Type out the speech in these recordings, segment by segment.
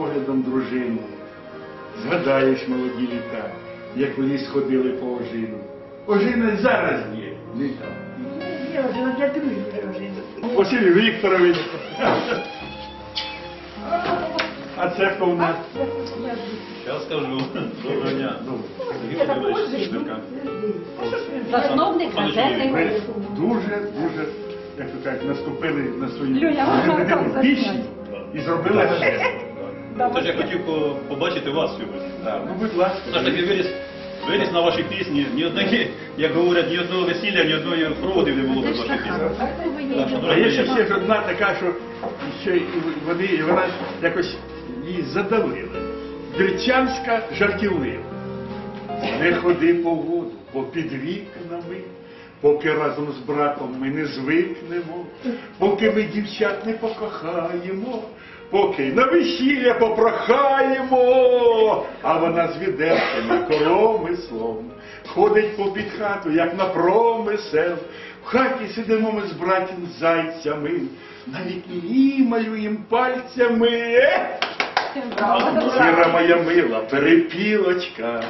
поглядом дружину, згадаєш молоді літа, як в ліс ходили по ожину. Ожина зараз є, не там. Я для. Василь Вікторович. А це хто в нас? Зараз скажу. Доброго дня. Шишка. Засновник газети. Дуже, дуже, як то кажуть, наступили на свою пісню і зробили газету. Тож я хотів побачити вас сьогодні. Ну, будь ласка. Ж виріс, виріс на вашій пісні. Ні одної, як говорять, ні одного весілля, ні одної проводів не було без вашої пісні. А є ще, ще одна така, що ще вони, і вона якось її задавила. Гречанська жартівлива. Не ходи по воду, попід вікнами, поки разом з братом ми не звикнемо, поки ми дівчат не покохаємо, поки на весілля попрохаємо, а вона з відерцями коромислом ходить попід хату, як на промисел. В хаті сидимо ми з братім зайцями, на вікні малюєм пальцями. Сіра моя мила, перепілочка,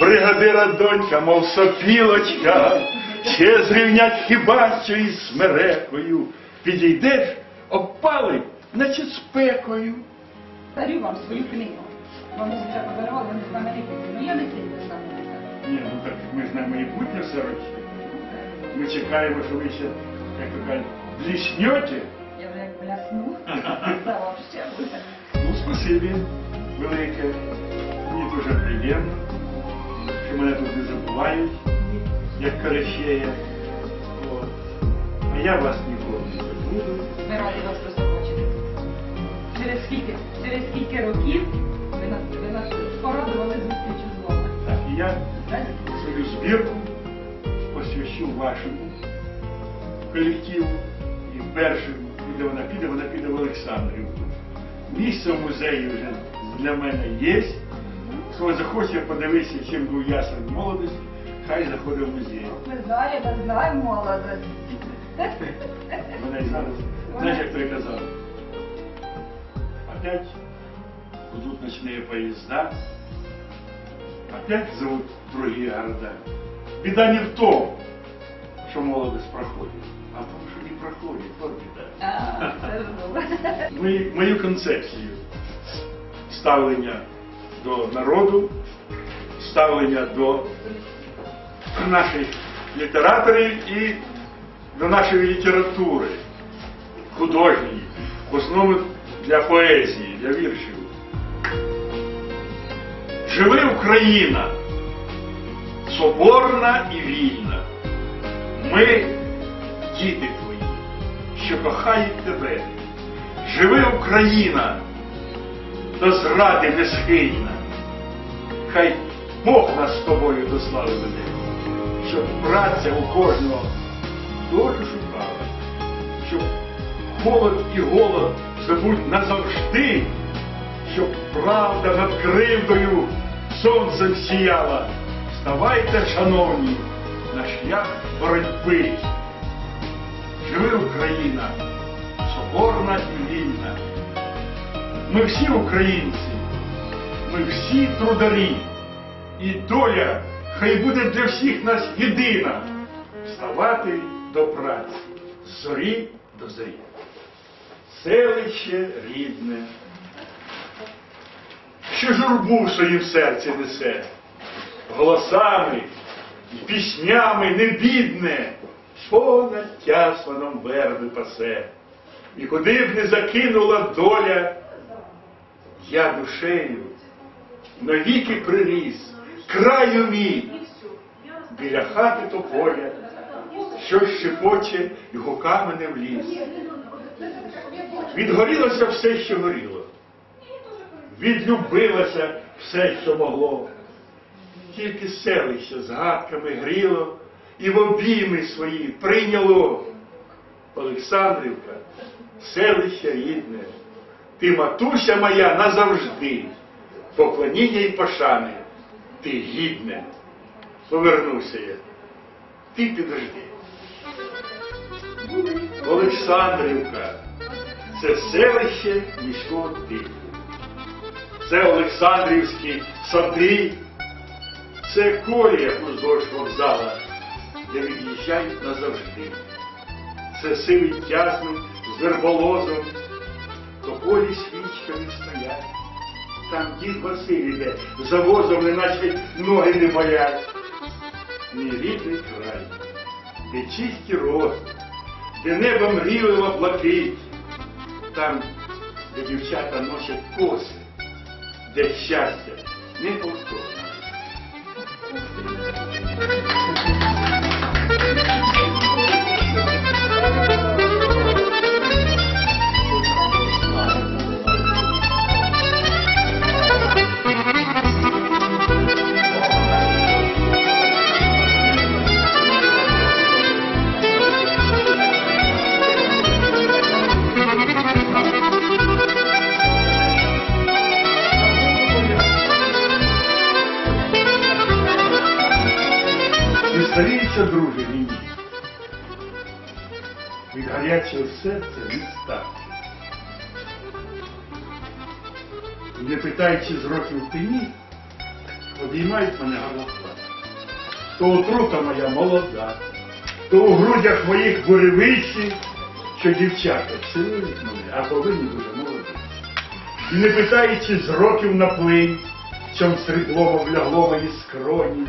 бригадира донька, мов сопілочка, ще зрівнять хіба що із смерекою. Підійдеш, обпалить, наче спекою. Дарю вам свою книгу. Вам вже подарували, знаменитий. Ну я не сильно знаменита. Ні, ну так ми ж на майбутнє сорочки. Ми чекаємо, що ви ще, як то кажуть, бліснете. Я вже як блясну. Це вообще буде. Ну, спасибі велике. Мені дуже приємно, що мене тут не забувають, як Каращея. А я вас ніколи не забуду. Ми раді вас просто бачити. Через скільки, через скільки років ви нас, ви нас порадували зустрічу з вами. Так, і я свою збірку посвящу вашому колективу. І першим, куди вона піде, вона піде в Олександрівку. Місце в музеї вже для мене є. Хто захоче подивитися, чим був я серед молодості, хай заходить в музей. Ми знаємо, знаємо молодость. Вона і зараз, знаєш, як казав, опять будут ночные поезда, опять зовут другие города. Беда не в том, что молодость проходит, а в том, что не проходит, вот беда. Мою, мою концепцію ставлення до народу, ставлення до наших літераторів і до нашої літератури художньої, в основному для поезії, для віршів. Живи Україна, соборна і вільна. Ми, діти твої, що кохають тебе. Живи Україна, до зради не схильна. Хай Бог нас з тобою до веде, щоб праця у кожного долю шукала, щоб холод і голод забудь назавжди, щоб правда над кривдою сонцем сіяла. Вставайте, шановні, на шлях боротьби. Живи Україна, соборна і вільна. Ми всі українці, ми всі трударі, і доля хай буде для всіх нас єдина. Вставати до праці, зорі до зорі. Селище рідне, що журбу в своїм серці несе, голосами і піснями не бідне, понад тясваном верби пасе. І куди б не закинула доля, я душею навіки приріс, краю мій, біля хати тополя, щось шепоче і гука мене в ліс. Відгорілося все, що горіло. Відлюбилося все, що могло. Тільки селище згадками гріло і в обійми свої прийняло. Олександрівка, селище рідне, ти матуся моя назавжди, поклоніння й пошани, ти гідне. Повернуся я, ти підожди. Олександрівка, це селище міського типу. це Олександрівські сади, це колія уздовж вокзала, де від'їжджають назавжди. Це сивий тясник з верболозом, тополі свічками стоять. Там дід Василь іде, за возом, неначе ноги не болять. Мій рідний край, де чисті рози, де небо мріяла блакить, там, де дівчата носять коси, де щастя не повторне. Гарячого серця не старше. Не питаючи з років пені, обіймають мене голова. То отрута моя молода, то у грудях моїх буревичі, що дівчата цілують мене, а повинні дуже молоді. І не питаючи з років на плинь, чом сріблово влягло мої скроні,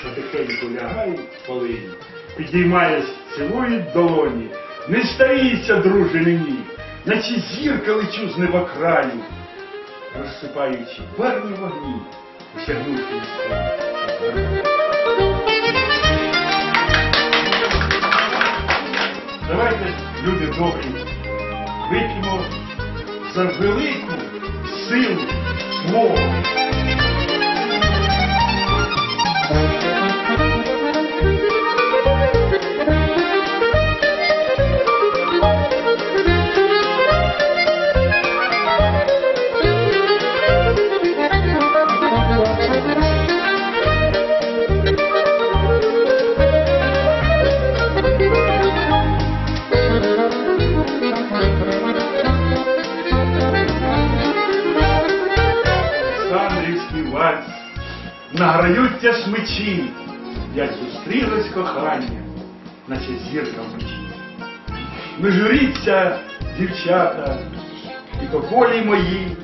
що тихенько лягає в полині, підіймаєш, цілують долоні, не старіться, друже, мені, наче зірка лечу з неба краю, розсипаючи барні вогні, осягнувши свої. Давайте, люди добрі, вип'ємо за велику силу свого. Награються смичі, як зустрілось кохання, наче зірка вночі. Не журіться, дівчата, і по полі мої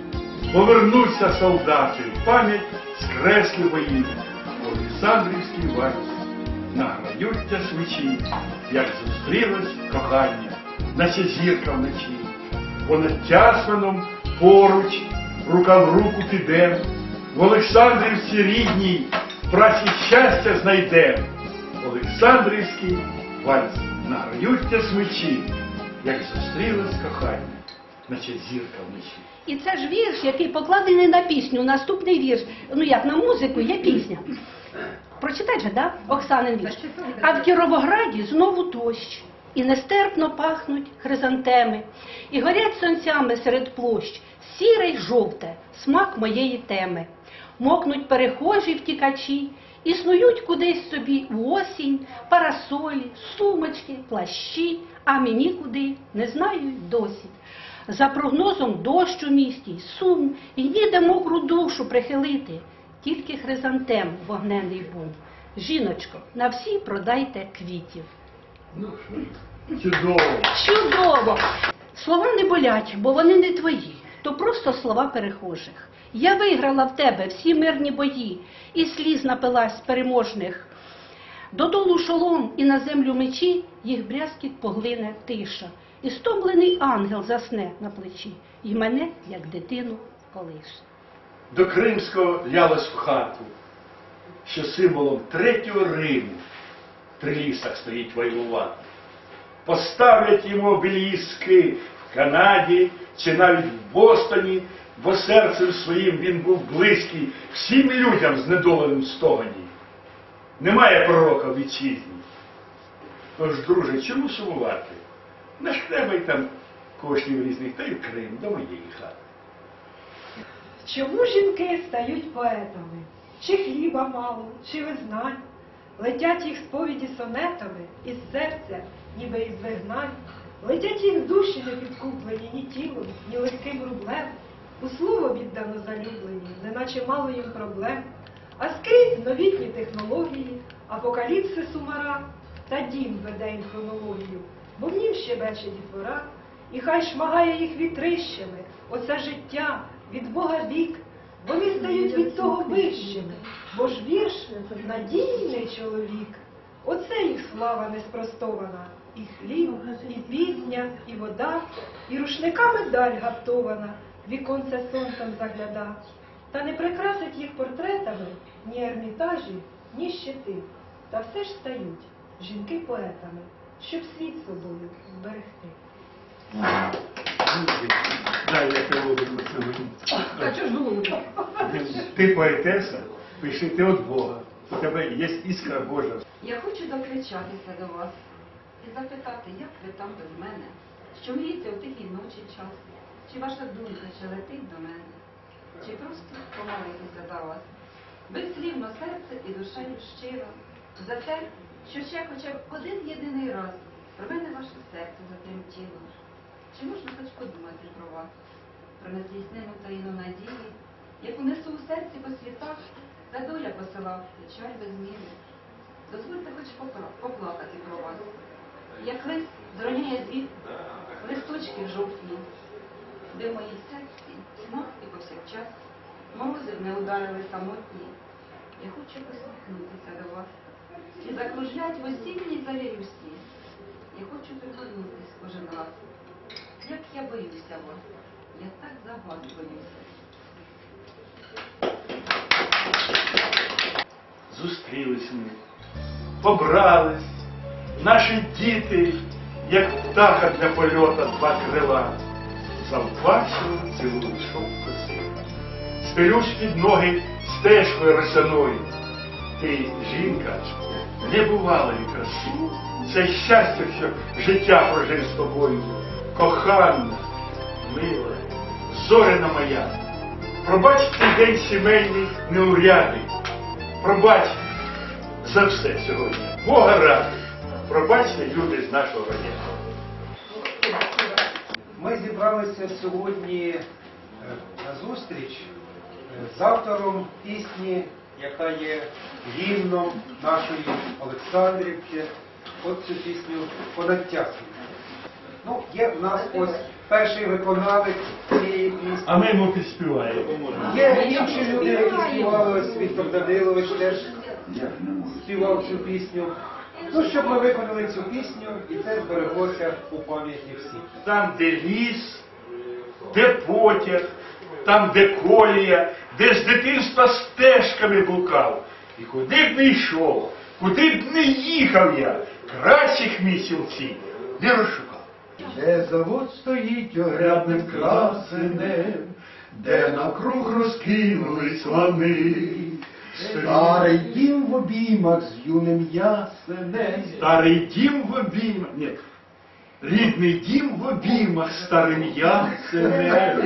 повернуться солдати, в пам'ять скресли бої. Олександрівський вальс, награються смичі, як зустрілось кохання, наче зірка вночі. Понад Тясмином поруч, рука в руку підем, в Олександрівці рідній праці щастя знайдем. Олександрівський вальс награються смичі, як зустрілось кохання, наче зірка вночі. І це ж вірш, який покладений на пісню. Наступний вірш. Ну як на музику є пісня. Прочитай же, да? Оксанин вірш. А в Кіровограді знову дощ. І нестерпно пахнуть хризантеми, і горять сонцями серед площ, сіре й жовте, смак моєї теми. Мокнуть перехожі втікачі, і снують кудись собі в осінь, парасолі, сумочки, плащі, а мені куди не знаю досі. За прогнозом дощ у місті, сум, і ніде мокру душу прихилити, тільки хризантем вогнений бум. Жіночко, на всі продайте квітів. Ну чудово. Чудово! Слова не болять, бо вони не твої, то просто слова перехожих. Я виграла в тебе всі мирні бої, і сліз напилась переможних. Додолу шолом і на землю мечі їх брязкіт поглине тиша. І стомлений ангел засне на плечі, і мене, як дитину, колише. До Кримського лялась в хату, що символом третього Риму при лісах стоїть вайлувати. Поставлять йому обеліски в Канаді чи навіть в Бостоні, бо серцем своїм він був близький всім людям знедоленим стогоні. Немає пророка в вітчизні. Тож, друже, чому сумувати? Не штребай там коштів різних, та й в Крим, до моєї хати. Чому жінки стають поетами? Чи хліба мало, чи визнань? Летять їх сповіді сонетами із серця, ніби із вигнань. Летять їх душі не підкуплені ні тілом, ні легким рублем. У слово віддано залюблені, неначе мало їм проблем, а скрізь новітні технології, апокаліпсис умара, та дім веде їм хронологію, бо в нім ще вече дітвора, і хай шмагає їх вітрищами, оце життя від Бога вік, вони стають від того вищими, бо ж вірш надійний чоловік. Оце їх слава неспростована, і хліб, і пісня, і вода, і рушниками даль гаптована, віконце сонцем загляда. Та не прикрасить їх портретами ні ермітажі, ні щити. Та все ж стають жінки поетами, щоб світ собою зберегти. Дай я тебе поцілую. Чого ж голубі? Ти поетеса, пиши ти від Бога. У тебе є іскра Божа. Я хочу докричатися до вас і запитати, як ви там без мене, що мрієте у тихій ночі час, чи ваша думка ще летить до мене, чи просто помолитися за вас. Безслівно серце і душею щиро, за те, що ще хоча б один єдиний раз про мене ваше серце затремтіло. Чи можна хоч подумати про вас, про нездійснену таїну надії, яку несу у серці по світах, та доля посилав печаль без міри. Дозвольте хоч поплакати про вас. Як лист зроняє звід, листочки жовтні, де моїй серці снов і повсякчас, морози не ударили самотні. Я хочу посміхнутися до вас і закружлять в осінній завірюсі. Я хочу пригорнутись кожен раз. Як я боюся вас, я так за вас боюся. Зустрілись ми, побрались, наші діти, як птаха для польота два крила, завбачили цілу шовку Стелюсь під ноги стежкою росяною. Ти, жінка, небувалої краси. Це щастя, що життя прожив з тобою. Кохана, мила, зоряна моя. Пробач цей день сімейний неурядний. Пробач за все сьогодні. Бога ради. Пробачте люди з нашого району. Ми зібралися сьогодні е, на зустріч е, з автором пісні, яка є гімном нашої Олександрівки. От цю пісню понад. Ну, є в нас ось перший виконавець цієї пісні. А ми йому підспіваємо. Є інші люди, які співали, ось Віктор Данилович теж співав цю пісню. Ну, щоб ми виконали цю пісню, і це збереглося у пам'яті всіх. Там, де ліс, де потяг, там, де колія, де з дитинства стежками блукав. І куди б не йшов, куди б не їхав я, кращих цій не розшукав. Де завод стоїть огрядним красенем, де на круг розкинулись лани. Старий дім в обіймах з юним ясенем. Старий дім в обіймах. Ні. Рідний дім в обіймах старим ясенем.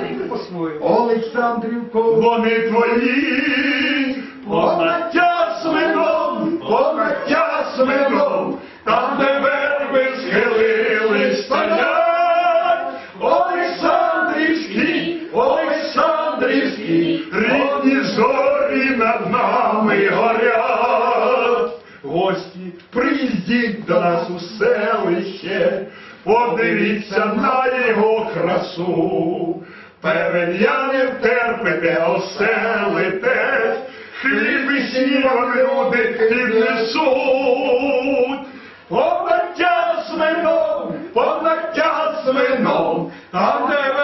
Олександрівко, Вони твої, понаття свином, понаття свином, там, де верби схилились стоять, Олександрівський, Олександрівський, над нами горять, гості, приїздіть до нас у селище, подивіться на його красу, перельяни терпите, оселитесь, хліб і сіль люди піднесуть. понад з вином, понаття з вином, а не